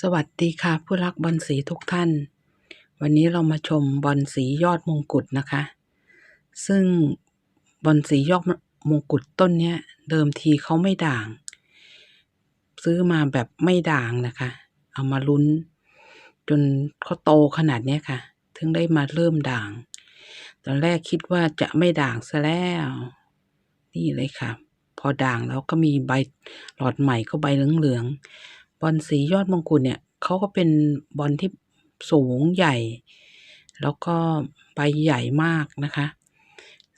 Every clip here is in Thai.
สวัสดีค่ะ ผู้รักบอลสีทุกท่าน วันนี้เรามาชมบอลสียอดมงกุฎนะคะ ซึ่งบอลสียอดมงกุฎต้นเนี้ยเดิมทีเขาไม่ด่าง ซื้อมาแบบไม่ด่างนะคะ เอามาลุ้น จนเขาโตขนาดเนี้ยค่ะ ถึงได้มาเริ่มด่าง ตอนแรกคิดว่าจะไม่ด่างซะแล้ว นี่เลยค่ะ พอด่างแล้วก็มีใบหลอดใหม่ก็ใบเหลืองๆ บอลสียอดมงกุฎเนี่ยเขาก็เป็นบอลที่สูงใหญ่ แล้วก็ใบใหญ่มากนะคะ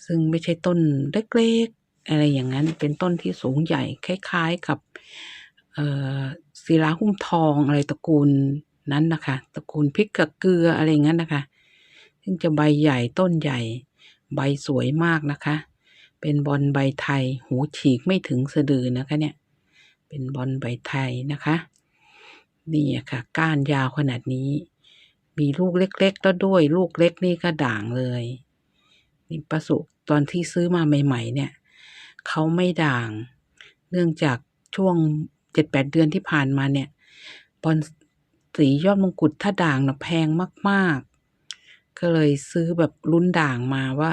ซึ่งไม่ใช่ต้นเล็กๆอะไรอย่างนั้นเป็นต้นที่สูงใหญ่คล้ายๆกับศิลาหุ้มทองอะไรตระกูลนั้นนะคะตระกูลพริกกับเกลืออะไรอย่างนั้นนะคะ ซึ่งจะใบใหญ่ต้นใหญ่ ใบสวยมากนะคะ เป็นบอลใบไทยหูฉีกไม่ถึงสะดือนะคะเนี่ยเป็นบอลใบไทยนะคะ นี่อะค่ะ ก้านยาวขนาดนี้ มีลูกเล็กๆแล้วด้วย ลูกเล็กนี่ก็ด่างเลย นี่ประสุตอนที่ซื้อมาใหม่ ๆ เนี่ยเขาไม่ด่าง เนื่องจากช่วงเจ็ดแปดเดือนที่ผ่านมาเนี่ยบอลสียอดมงกุฎถ้าด่างนะแพงมากๆ ก็เลยซื้อแบบลุ้นด่างมาว่า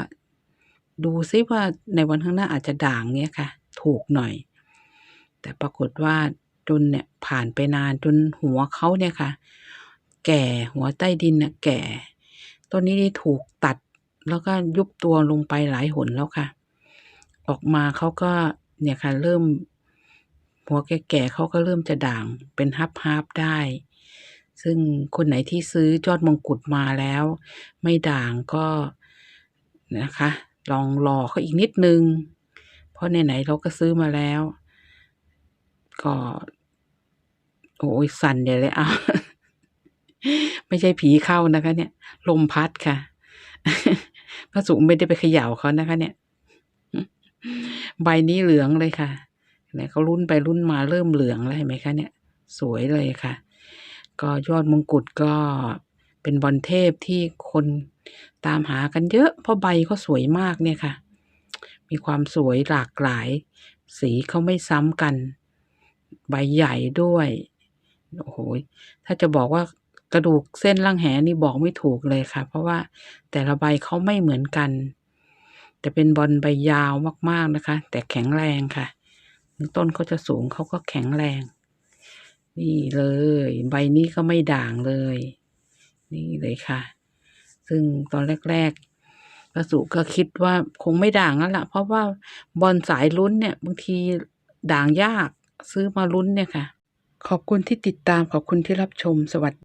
ดูซิว่าในวันข้างหน้าอาจจะด่างเนี่ยค่ะ ถูกหน่อย แต่ปรากฏว่า จนเนี่ยผ่านไปนานจนหัวเขาเนี่ยค่ะ แก่หัวใต้ดินน่ะแก่ ต้นนี้ได้ถูกตัดแล้วก็ยุบตัวลงไปหลายหนแล้วค่ะ ออกมาเขาก็เนี่ยค่ะเริ่ม หัวแก่ๆเขาก็เริ่มจะด่างเป็นฮับฮับได้ ซึ่งคนไหนที่ซื้อยอดมงกุฎมาแล้ว ไม่ด่างก็นะคะ ลองรอเขาอีกนิดนึง เพราะไหนๆเราก็ซื้อมาแล้ว ก็ โอ้ยสั่นใหญ่เลยอะไม่ใช่ผีเข้านะคะ เนี่ย ลมพัดค่ะ พระสุไม่ได้ไปเขย่าเขานะคะ เนี่ย ใบนี้เหลืองเลยค่ะเนี่ยเขารุ่นไปรุ่นมาเริ่มเหลืองแล้วเห็นไหมคะเนี่ย สวยเลยค่ะ ก็ยอดมงกุฎก็เป็นบอลเทพที่คนตามหากันเยอะ เพราะใบเขาสวยมากเนี่ยค่ะ มีความสวยหลากหลาย สีเขาไม่ซ้ำกัน ใบใหญ่ด้วย โอ้โห ถ้าจะบอกว่ากระดูกเส้นล่างแหนี่บอกไม่ถูกเลยค่ะ เพราะว่าแต่ละใบเขาไม่เหมือนกัน แต่เป็นบอลใบยาวมากๆนะคะ แต่แข็งแรงค่ะ ต้นเขาจะสูงเขาก็แข็งแรง นี่เลย ใบนี้ก็ไม่ด่างเลย นี่เลยค่ะ ซึ่งตอนแรกๆประสุก็คิดว่าคงไม่ด่างแล้วล่ะ เพราะว่าบอลสายลุ้นเนี่ย บางทีด่างยาก ซื้อมาลุ้นเนี่ยค่ะ ขอบคุณที่ติดตามขอบคุณที่รับชมสวัสดี